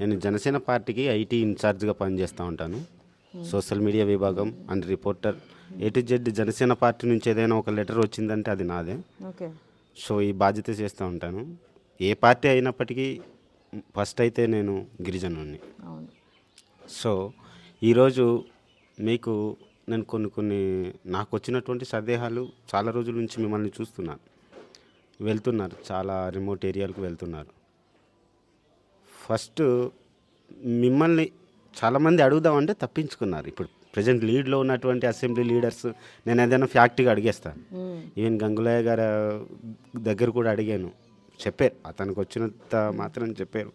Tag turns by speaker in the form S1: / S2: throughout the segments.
S1: నేను జనసేన పార్టీకి ఐటీ ఇన్ఛార్జ్గా పనిచేస్తూ ఉంటాను. సోషల్ మీడియా విభాగం and reporter. A to Z Janasena party నుంచి ఏదైనా ఒక లెటర్ వచ్చిందంటే అది నాదే. సో ఈ బాధ్యత చేస్తూ ఉంటాను. ఏ పార్టీ అయినప్పటికీ ఫస్ట్ అయితే నేను గిరిజనుని సో ఈరోజు మీకు నేను కొన్ని కొన్ని నాకు వచ్చినటువంటి సందేహాలు చాలా రోజుల నుంచి మిమ్మల్ని చూస్తున్నాను వెళ్తున్నారు. చాలా రిమోట్ ఏరియాలకు వెళ్తున్నారు. ఫస్ట్ మిమ్మల్ని చాలామంది అడుగుదామంటే తప్పించుకున్నారు. ఇప్పుడు ప్రజెంట్ లీడ్లో ఉన్నటువంటి అసెంబ్లీ లీడర్స్ నేను ఏదైనా ఫ్యాక్ట్గా అడిగేస్తాను ఈవెన్ గంగులయ్య గారి దగ్గర కూడా అడిగాను. చెప్పారు. అతనికి వచ్చినంత మాత్రం చెప్పారు.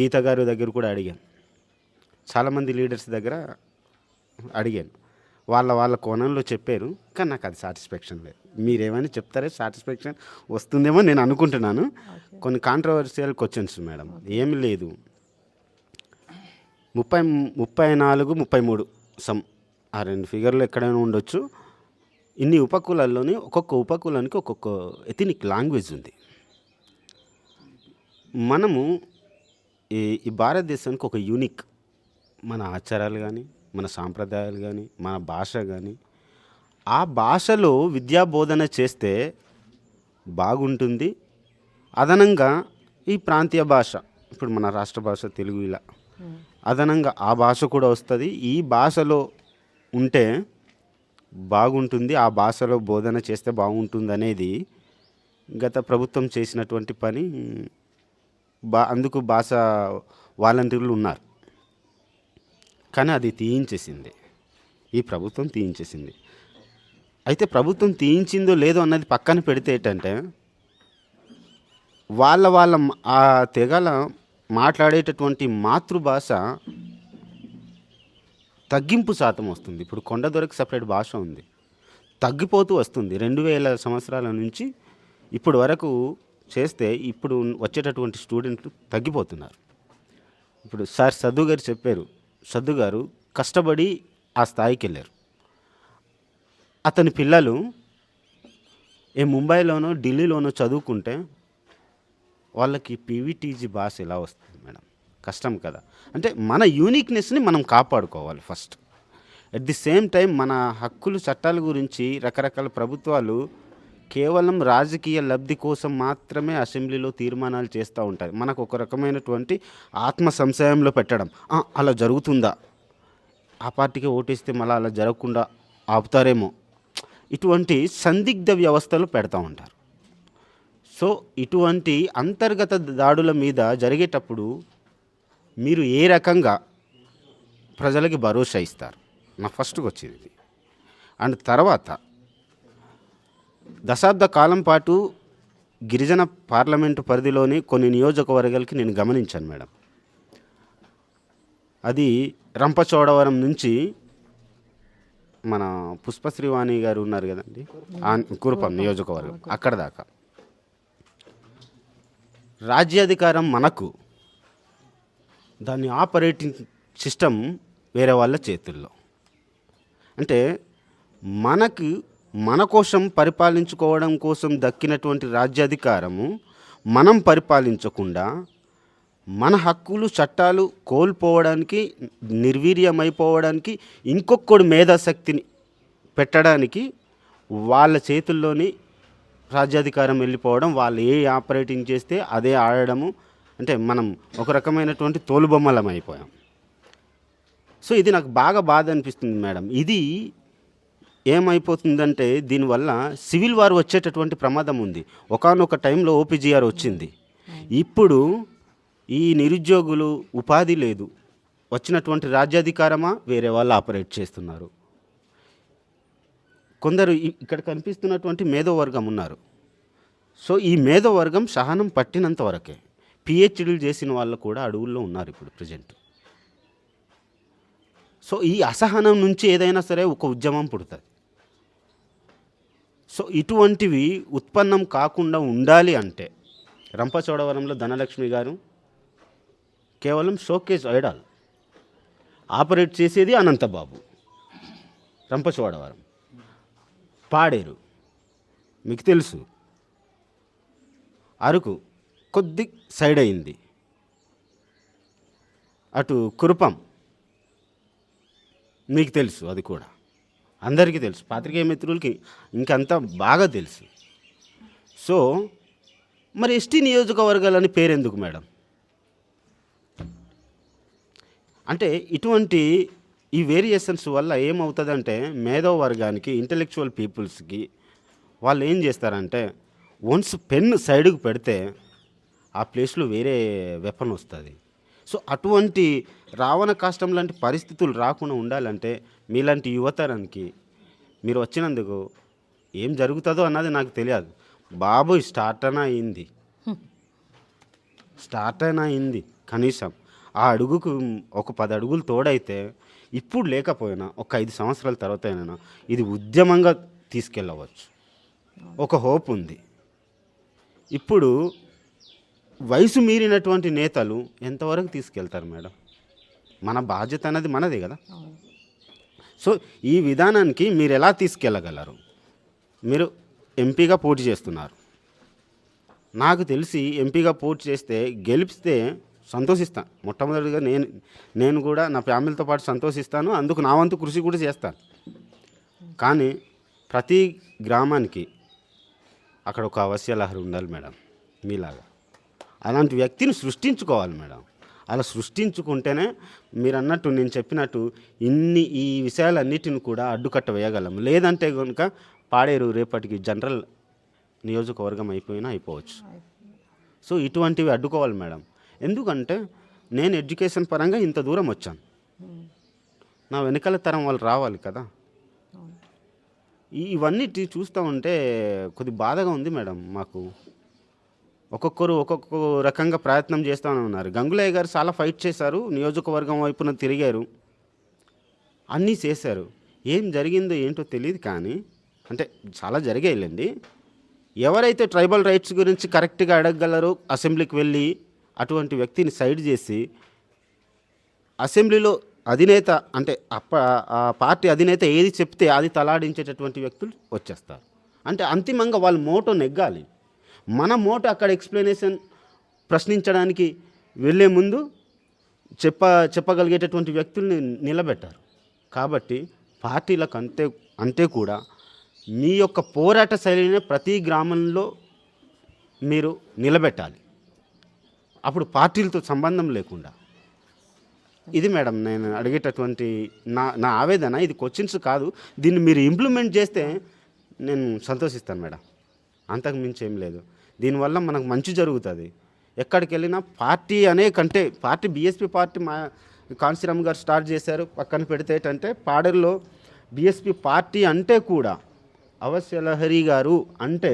S1: గీత గారి దగ్గర కూడా అడిగాను. చాలామంది లీడర్స్ దగ్గర అడిగాను. వాళ్ళ వాళ్ళ కోణంలో చెప్పారు. కానీ నాకు అది సాటిస్ఫాక్షన్ లేదు. మీరేమైనా చెప్తారే సాటిస్ఫాక్షన్ వస్తుందేమో నేను అనుకుంటున్నాను. కొన్ని కాంట్రవర్షియల్ క్వశ్చన్స్ మేడం ఏమి లేదు. ముప్పై ముప్పై నాలుగు ముప్పై మూడు సమ్ ఆ రెండు ఫిగర్లు ఎక్కడైనా ఉండొచ్చు. ఇన్ని ఉపకులాల్లోని ఒక్కొక్క ఉపకులానికి ఒక్కొక్క ఎథనిక్ లాంగ్వేజ్ ఉంది. మనము ఈ ఈ భారతదేశానికి ఒక యూనిక్ మన ఆచారాలు కానీ మన సాంప్రదాయాలు కానీ మన భాష కానీ ఆ భాషలో విద్యా బోధన చేస్తే బాగుంటుంది అదనంగా ఈ ప్రాంతీయ భాష ఇప్పుడు మన రాష్ట్ర భాష తెలుగు ఇలా అదనంగా ఆ భాష కూడా వస్తుంది. ఈ భాషలో ఉంటే బాగుంటుంది ఆ భాషలో బోధన చేస్తే బాగుంటుంది అనేది గత ప్రభుత్వం చేసినటువంటి పని. బా అందుకు భాష వాలంటీర్లు ఉన్నారు. కానీ అది తీయించేసింది. ఈ ప్రభుత్వం తీయించేసింది. అయితే ప్రభుత్వం తీయించిందో లేదో అన్నది పక్కన పెడితే ఏంటంటే వాళ్ళ వాళ్ళ ఆ తెగల మాట్లాడేటటువంటి మాతృభాష తగ్గింపు శాతం వస్తుంది. ఇప్పుడు కొండదొరకు సపరేట్ భాష ఉంది. తగ్గిపోతూ వస్తుంది. రెండు వేల సంవత్సరాల నుంచి ఇప్పుడు వరకు చేస్తే ఇప్పుడు వచ్చేటటువంటి స్టూడెంట్లు తగ్గిపోతున్నారు. ఇప్పుడు సార్ సద్దు గారు చెప్పారు. సద్దు గారు కష్టపడి ఆ స్థాయికి వెళ్ళారు. అతని పిల్లలు ఏ ముంబైలోనో ఢిల్లీలోనో చదువుకుంటే వాళ్ళకి పీవీటీజీ భాష ఎలా వస్తుంది మేడం? కష్టం కదా. అంటే మన యూనిక్నెస్ని మనం కాపాడుకోవాలి first at the same time మన హక్కులు చట్టాల గురించి రకరకాల ప్రభుత్వాలు కేవలం రాజకీయ లబ్ధి కోసం మాత్రమే అసెంబ్లీలో తీర్మానాలు చేస్తూ ఉంటాయి. మనకు ఒక రకమైనటువంటి ఆత్మ సంశయంలో పెట్టడం. అలా జరుగుతుందా? ఆ పార్టీకి ఓటేస్తే మళ్ళీ అలా జరగకుండా ఆపుతారేమో? ఇటువంటి సందిగ్ధ వ్యవస్థలు పెడతా ఉంటారు. సో ఇటువంటి అంతర్గత దాడుల మీద జరిగేటప్పుడు మీరు ఏ రకంగా ప్రజలకి భరోసా ఇస్తారు? నా ఫస్ట్కి వచ్చేది అండ్ తర్వాత దశాబ్ద కాలం పాటు గిరిజన పార్లమెంటు పరిధిలోని కొన్ని నియోజకవర్గాలకి నేను గమనించాను మేడం. అది రంపచోడవరం నుంచి మన పుష్పశ్రీవాణి గారు ఉన్నారు కదండి? ఆ- కురుపం నియోజకవర్గం అక్కడ దాకా. రాజ్యాధికారం మనకు. దాన్ని ఆపరేటింగ్ సిస్టమ్ వేరే వాళ్ళ చేతుల్లో. అంటే మనకు మన కోసం పరిపాలించుకోవడం కోసం దక్కినటువంటి రాజ్యాధికారము మనం పరిపాలించకుండా మన హక్కులు చట్టాలు కోల్పోవడానికి నిర్వీర్యమైపోవడానికి ఇంకొకడు మేధాశక్తిని పెట్టడానికి వాళ్ళ చేతుల్లోని రాజ్యాధికారం వెళ్ళిపోవడం వాళ్ళు ఏ ఆపరేటింగ్ చేస్తే అదే ఆడడము అంటే మనం ఒక రకమైనటువంటి తోలుబొమ్మలం అయిపోయాం. సో ఇది నాకు బాగా బాధ అనిపిస్తుంది మేడం. ఇది ఏమైపోతుందంటే దీనివల్ల సివిల్ వార్ వచ్చేటటువంటి ప్రమాదం ఉంది. ఒకానొక టైంలో ఓపీజీఆర్ వచ్చింది. ఇప్పుడు ఈ నిరుద్యోగులు ఉపాధి లేదు. వచ్చినటువంటి రాజ్యాధికారమా? వేరే వాళ్ళు ఆపరేట్ చేస్తున్నారు. కొందరు ఇక్కడ కనిపిస్తున్నటువంటి మేధోవర్గం ఉన్నారు. సో ఈ మేధోవర్గం సహనం పట్టినంత వరకే పిహెచ్డీలు చేసిన వాళ్ళు కూడా అడవుల్లో ఉన్నారు ఇప్పుడు ప్రజెంట్. సో ఈ అసహనం నుంచి ఏదైనా సరే ఒక ఉద్యమం పుడుతుంది. సో ఇటువంటివి ఉత్పన్నం కాకుండా ఉండాలి అంటే రంపచోడవరంలో ధనలక్ష్మి గారు కేవలం షోకేజ్ ఐడాల్ ఆపరేట్ చేసేది అనంతబాబు రంపచోడవరం. పాడేరు. మీకు తెలుసు. అరకు కొద్ది సైడ్ అయింది. అటు కురుపం. మీకు తెలుసు అది కూడా. అందరికీ తెలుసు. పాత్రికేయ మిత్రులకి ఇంకంతా బాగా తెలుసు. సో మరి ఎస్టీ నియోజకవర్గాలని పేరెందుకు మేడం? అంటే ఇటువంటి ఈ వేరియేషన్స్ వల్ల ఏమవుతుందంటే మేధో వర్గానికి ఇంటలెక్చువల్ పీపుల్స్కి వాళ్ళు ఏం చేస్తారంటే వన్స్ పెన్ సైడ్కి పెడితే ఆ ప్లేస్లో వేరే వెపన్ వస్తుంది. సో అటువంటి రావణ కాష్టం లాంటి పరిస్థితులు రాకుండా ఉండాలంటే మీలాంటి యువతరానికి మీరు వచ్చినందుకు ఏం జరుగుతుందో అన్నది నాకు తెలియదు. బాబు స్టార్ట్ అయినా అయింది. స్టార్ట్ అయినా అయింది కనీసం. ఆ అడుగుకు ఒక పది అడుగులు తోడైతే ఇప్పుడు లేకపోయినా ఒక ఐదు సంవత్సరాల తర్వాత అయినా ఇది ఉద్యమంగా తీసుకెళ్ళవచ్చు. ఒక హోప్ ఉంది. ఇప్పుడు వయసు మీరినటువంటి నేతలు ఎంతవరకు తీసుకెళ్తారు మేడం? మన బాధ్యత అనేది మనదే కదా. సో ఈ విధానానికి మీరు ఎలా తీసుకెళ్ళగలరు? మీరు ఎంపీగా పోటీ చేస్తున్నారు. నాకు తెలిసి ఎంపీగా పోటీ చేస్తే గెలిపిస్తే సంతోషిస్తాను మొట్టమొదటిగా నేను నేను కూడా నా ఫ్యామిలీతో పాటు సంతోషిస్తాను. అందుకు నా వంతు కృషి కూడా చేస్తాను కానీ ప్రతి గ్రామానికి అక్కడ ఒక అవశ్యలహరి ఉండాలి మేడం మీలాగా. అలాంటి వ్యక్తిని సృష్టించుకోవాలి మేడం. అలా సృష్టించుకుంటేనే మీరు అన్నట్టు నేను చెప్పినట్టు ఇన్ని ఈ విషయాలన్నిటిని కూడా అడ్డుకట్ట వేయగలం. లేదంటే కనుక పాడేరు రేపటికి జనరల్ నియోజకవర్గం అయిపోయినా అయిపోవచ్చు. సో ఇటువంటివి అడ్డుకోవాలి మేడం. ఎందుకంటే నేను ఎడ్యుకేషన్ పరంగా ఇంత దూరం వచ్చాను. నా వెనకాల తరం వాళ్ళు రావాలి కదా. ఇవన్నీ చూస్తూ ఉంటే కొద్ది బాధగా ఉంది మేడం మాకు. ఒక్కొక్కరు ఒక్కొక్క రకంగా ప్రయత్నం చేస్తూనే ఉన్నారు. గంగులయ్య గారు చాలా ఫైట్ చేశారు నియోజకవర్గం వైపున తిరిగారు. అన్నీ చేశారు. ఏం జరిగిందో ఏంటో తెలియదు కానీ అంటే చాలా జరిగాయిలేండి. ఎవరైతే ట్రైబల్ రైట్స్ గురించి కరెక్ట్గా అడగగలరో అసెంబ్లీకి వెళ్ళి అటువంటి వ్యక్తిని సైడ్ చేసి అసెంబ్లీలో అధినేత అంటే అప్ప ఆ పార్టీ అధినేత ఏది చెప్తే అది తలాడించేటటువంటి వ్యక్తులు వచ్చేస్తారు. అంటే అంతిమంగా వాళ్ళ మోటో నెగ్గాలి. మన మోటో అక్కడ ఎక్స్ప్లెనేషన్ ప్రశ్నించడానికి వెళ్ళే ముందు చెప్ప చెప్పగలిగేటటువంటి వ్యక్తుల్ని నిలబెట్టారు. కాబట్టి పార్టీలకు అంతే అంతే కూడా మీ యొక్క పోరాట శైలిని ప్రతి గ్రామంలో మీరు నిలబెట్టాలి. అప్పుడు పార్టీలతో సంబంధం లేకుండా. ఇది మేడం నేను అడిగేటటువంటి నా నా ఆవేదన ఇది క్వశ్చన్స్ కాదు. దీన్ని మీరు ఇంప్లిమెంట్ చేస్తే నేను సంతోషిస్తాను మేడం. అంతకు మించి ఏం లేదు. దీనివల్ల మనకు మంచి జరుగుతుంది. ఎక్కడికి వెళ్ళినా పార్టీ అనే కంటే పార్టీ బీఎస్పీ పార్టీ మా కాన్సీరామ్ గారు స్టార్ట్ చేశారు. పక్కన పెడితే ఏంటంటే పాడేరులో బీఎస్పీ పార్టీ అంటే కూడా అవశ్యలహరి గారు అంటే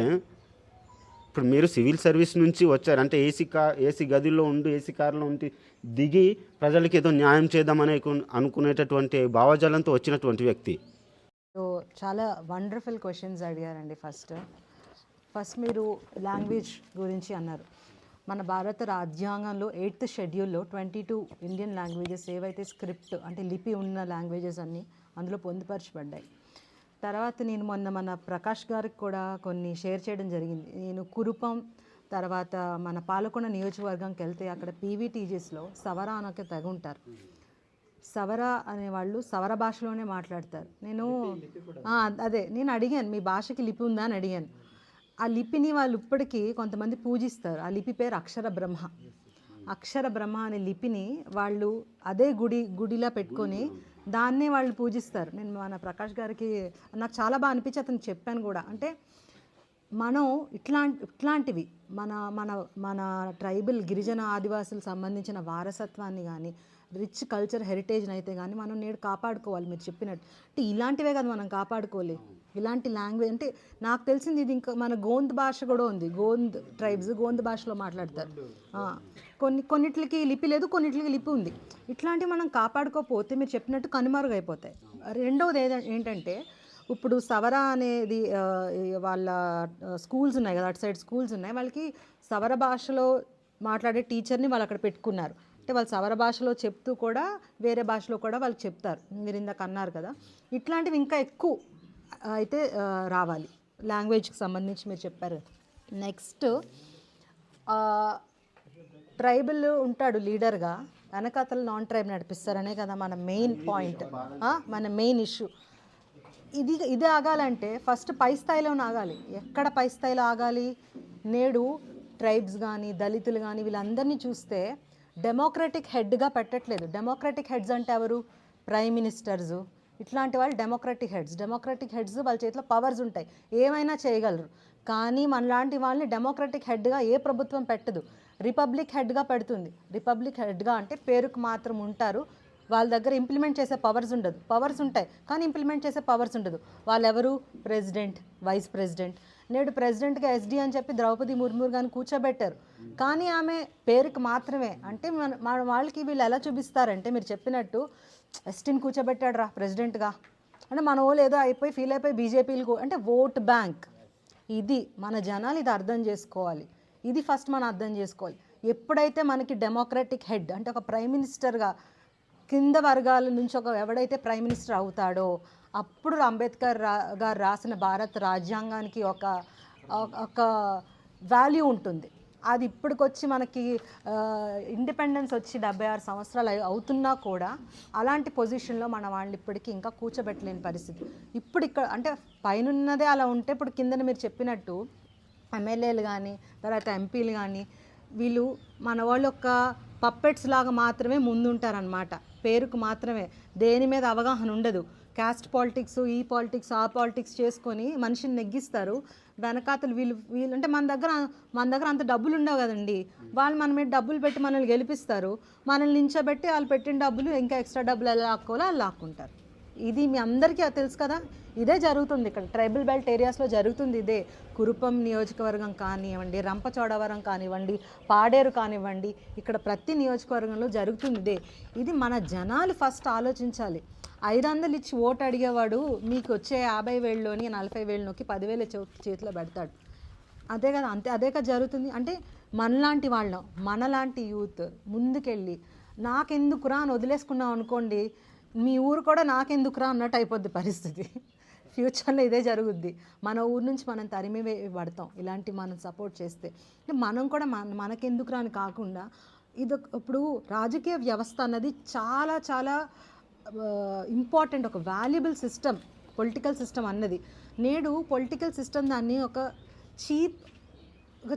S1: ఇప్పుడు మీరు సివిల్ సర్వీస్ నుంచి వచ్చారు అంటే ఏసీ కా ఏసీ గదిలో ఉండి ఏసీ కారులో ఉండి దిగి ప్రజలకి ఏదో న్యాయం చేద్దామని అనుకునేటటువంటి భావజాలంతో వచ్చినటువంటి వ్యక్తి.
S2: సో చాలా వండర్ఫుల్ క్వశ్చన్స్ అడిగారండి ఫస్ట్. ఫస్ట్ మీరు లాంగ్వేజ్ గురించి అన్నారు. మన భారత రాజ్యాంగంలో ఎయిత్ షెడ్యూల్లో ట్వంటీ టూ ఇండియన్ లాంగ్వేజెస్ ఏవైతే స్క్రిప్ట్ అంటే లిపి ఉన్న లాంగ్వేజెస్ అన్నీ అందులో పొందుపరచబడ్డాయి. తర్వాత నేను మొన్న మన ప్రకాష్ గారికి కూడా కొన్ని షేర్ చేయడం జరిగింది. నేను కురుపం తర్వాత మన పాలకొండ నియోజకవర్గంకి వెళ్తే అక్కడ పీవీటీజీస్లో సవరా అనక తగి ఉంటారు. సవర అనేవాళ్ళు సవర భాషలోనే మాట్లాడతారు. నేను అదే నేను అడిగాను మీ భాషకి లిపి ఉందా అని అడిగాను. ఆ లిపిని వాళ్ళు ఇప్పటికీ కొంతమంది పూజిస్తారు. ఆ లిపి పేరు అక్షర బ్రహ్మ. అక్షర బ్రహ్మ అనే లిపిని వాళ్ళు అదే గుడి గుడిలా పెట్టుకొని దాన్నే వాళ్ళు పూజిస్తారు. నేను మన ప్రకాష్ గారికి నాకు చాలా బాగా అనిపించి అతను చెప్పాను కూడా. అంటే మనం ఇట్లాంటి ఇట్లాంటివి మన మన మన ట్రైబల్ గిరిజన ఆదివాసులకు సంబంధించిన వారసత్వాన్ని కానీ రిచ్ కల్చర్ హెరిటేజ్ని అయితే కానీ మనం నేడు కాపాడుకోవాలి. మీరు చెప్పినట్టు. ఇలాంటివే కదా మనం కాపాడుకోవాలి. ఇలాంటి లాంగ్వేజ్ అంటే నాకు తెలిసింది ఇది ఇంకా మన గోంద్ భాష కూడా ఉంది. గోంద్ ట్రైబ్స్ గోంద్ భాషలో మాట్లాడతారు. కొన్ని కొన్నిట్లకి లిపి లేదు కొన్నిట్లకి లిపి ఉంది. ఇట్లాంటివి మనం కాపాడుకోకపోతే మీరు చెప్పినట్టు కనుమరుగైపోతాయి. రెండవది ఏద ఏంటంటే ఇప్పుడు సవర అనేది వాళ్ళ స్కూల్స్ ఉన్నాయి కదా అటు సైడ్ స్కూల్స్ ఉన్నాయి. వాళ్ళకి సవర భాషలో మాట్లాడే టీచర్ని వాళ్ళు అక్కడ పెట్టుకున్నారు. అంటే వాళ్ళు సవర భాషలో చెప్తూ కూడా వేరే భాషలో కూడా వాళ్ళు చెప్తారు. మీరు ఇందాక అన్నారు కదా. ఇట్లాంటివి ఇంకా ఎక్కువ అయితే రావాలి. లాంగ్వేజ్కి సంబంధించి మీరు చెప్పారు. నెక్స్ట్ ట్రైబల్ ఉంటాడు లీడర్గా. వెనకాతల నాన్ ట్రైబ్ నడిపిస్తారనే కదా మన మెయిన్ పాయింట్. మన మెయిన్ ఇష్యూ. ఇది ఇది ఆగాలంటే ఫస్ట్ పై స్థాయిలో ఆగాలి. ఎక్కడ పై స్థాయిలో ఆగాలి? నేడు ట్రైబ్స్ కానీ దళితులు కానీ వీళ్ళందరినీ చూస్తే డెమోక్రటిక్ హెడ్గా పెట్టట్లేదు. డెమోక్రటిక్ హెడ్స్ అంటే ఎవరు? Prime ministers. ఇట్లాంటి వాళ్ళు డెమోక్రటిక్ హెడ్స్ డెమోక్రటిక్ హెడ్స్ వాళ్ళ చేతిలో పవర్స్ ఉంటాయి. ఏమైనా చేయగలరు. కానీ మనలాంటి వాళ్ళని డెమోక్రటిక్ హెడ్గా ఏ ప్రభుత్వం పెట్టదు. రిపబ్లిక్ హెడ్గా పెడుతుంది. రిపబ్లిక్ హెడ్గా అంటే పేరుకు మాత్రం ఉంటారు. వాళ్ళ దగ్గర ఇంప్లిమెంట్ చేసే పవర్స్ ఉండదు. పవర్స్ ఉంటాయి. కానీ ఇంప్లిమెంట్ చేసే పవర్స్ ఉండదు. వాళ్ళెవరు? ప్రెసిడెంట్ వైస్ ప్రెసిడెంట్ నేడు ప్రెసిడెంట్గా ఎస్డి అని చెప్పి ద్రౌపది ముర్ము గారిని కూర్చోబెట్టారు. కానీ ఆమె పేరుకి మాత్రమే. అంటే మన మన వాళ్ళకి వీళ్ళు ఎలా చూపిస్తారంటే మీరు చెప్పినట్టు ఎస్టిన్ కూర్చోబెట్టాడు రా ప్రెసిడెంట్గా. అంటే మన వాళ్ళు ఏదో అయిపోయి ఫీల్ అయిపోయి బీజేపీలకు అంటే ఓట్ బ్యాంక్. ఇది మన జనాలు ఇది అర్థం చేసుకోవాలి. ఇది ఫస్ట్ మనం అర్థం చేసుకోవాలి. ఎప్పుడైతే మనకి డెమోక్రటిక్ హెడ్ అంటే ఒక ప్రైమ్ మినిస్టర్గా కింద వర్గాల నుంచి ఒక ఎవడైతే ప్రైమ్ మినిస్టర్ అవుతాడో అప్పుడు అంబేద్కర్ రా గారు రాసిన భారత రాజ్యాంగానికి ఒక ఒక వాల్యూ ఉంటుంది. అది ఇప్పటికొచ్చి మనకి ఇండిపెండెన్స్ వచ్చి డెబ్బై ఆరు సంవత్సరాలు అవుతున్నా కూడా అలాంటి పొజిషన్లో మన వాళ్ళు ఇప్పటికీ ఇంకా కూర్చోబెట్టలేని పరిస్థితి. ఇప్పుడు ఇక్కడ అంటే పైనున్నదే అలా ఉంటే ఇప్పుడు కిందన మీరు చెప్పినట్టు ఎమ్మెల్యేలు కానీ తర్వాత ఎంపీలు కానీ వీళ్ళు మన వాళ్ళు ఒక పప్పెట్స్ లాగా మాత్రమే ముందుంటారనమాట పేరుకు మాత్రమే. దేని మీద అవగాహన ఉండదు. క్యాస్ట్ పాలిటిక్స్ ఈ పాలిటిక్స్ ఆ పాలిటిక్స్ చేసుకొని మనిషిని నెగ్గిస్తారు. వెనకాతలు వీళ్ళు వీళ్ళు అంటే మన దగ్గర మన దగ్గర అంత డబ్బులు ఉండవు కదండి. వాళ్ళు మన మీద డబ్బులు పెట్టి మనల్ని గెలిపిస్తారు. మనల్ని నించోబెట్టి వాళ్ళు పెట్టిన డబ్బులు ఇంకా ఎక్స్ట్రా డబ్బులు ఎలా లాక్కోవాలో అలా లాక్కుంటారు. ఇది మీ అందరికీ తెలుసు కదా? ఇదే జరుగుతుంది ఇక్కడ. ట్రైబల్ బెల్ట్ ఏరియాస్లో జరుగుతుంది ఇదే. కురుపం నియోజకవర్గం కానివ్వండి రంపచోడవరం కానివ్వండి పాడేరు కానివ్వండి ఇక్కడ ప్రతి నియోజకవర్గంలో జరుగుతుంది ఇదే. ఇది మన జనాలు ఫస్ట్ ఆలోచించాలి. ఐదు వందలు ఇచ్చి ఓటు అడిగేవాడు మీకు వచ్చే యాభై వేలలోని నలభై వేలు నొక్కి పదివేల చే- చేతిలో పెడతాడు. అదే కదా అంతే అదే కదా జరుగుతుంది. అంటే మనలాంటి వాళ్ళం మనలాంటి యూత్ ముందుకెళ్ళి నాకెందుకురా అని వదిలేసుకున్నాం అనుకోండి మీ ఊరు కూడా నాకెందుకురా అన్నట్టు అయిపోద్ది పరిస్థితి. ఫ్యూచర్లో ఇదే జరుగుద్ది. మన ఊరు నుంచి మనం తరిమి పడతాం. ఇలాంటి మనం సపోర్ట్ చేస్తే. అంటే మనం కూడా మన మనకెందుకురా అని కాకుండా ఇది ఇప్పుడు రాజకీయ వ్యవస్థ అన్నది చాలా చాలా ఇంపార్టెంట్ ఒక వాల్యుబుల్ సిస్టమ్ పొలిటికల్ సిస్టమ్ అన్నది. నేడు పొలిటికల్ సిస్టమ్ దాన్ని ఒక చీప్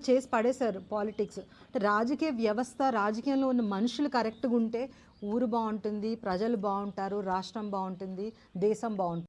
S2: చేసి పడేశారు పాలిటిక్స్ అంటే రాజకీయ వ్యవస్థ రాజకీయంలో ఉన్న మనుషులు కరెక్ట్గా ఉంటే ఊరు బాగుంటుంది ప్రజలు బాగుంటారు రాష్ట్రం బాగుంటుంది దేశం బాగుంటుంది.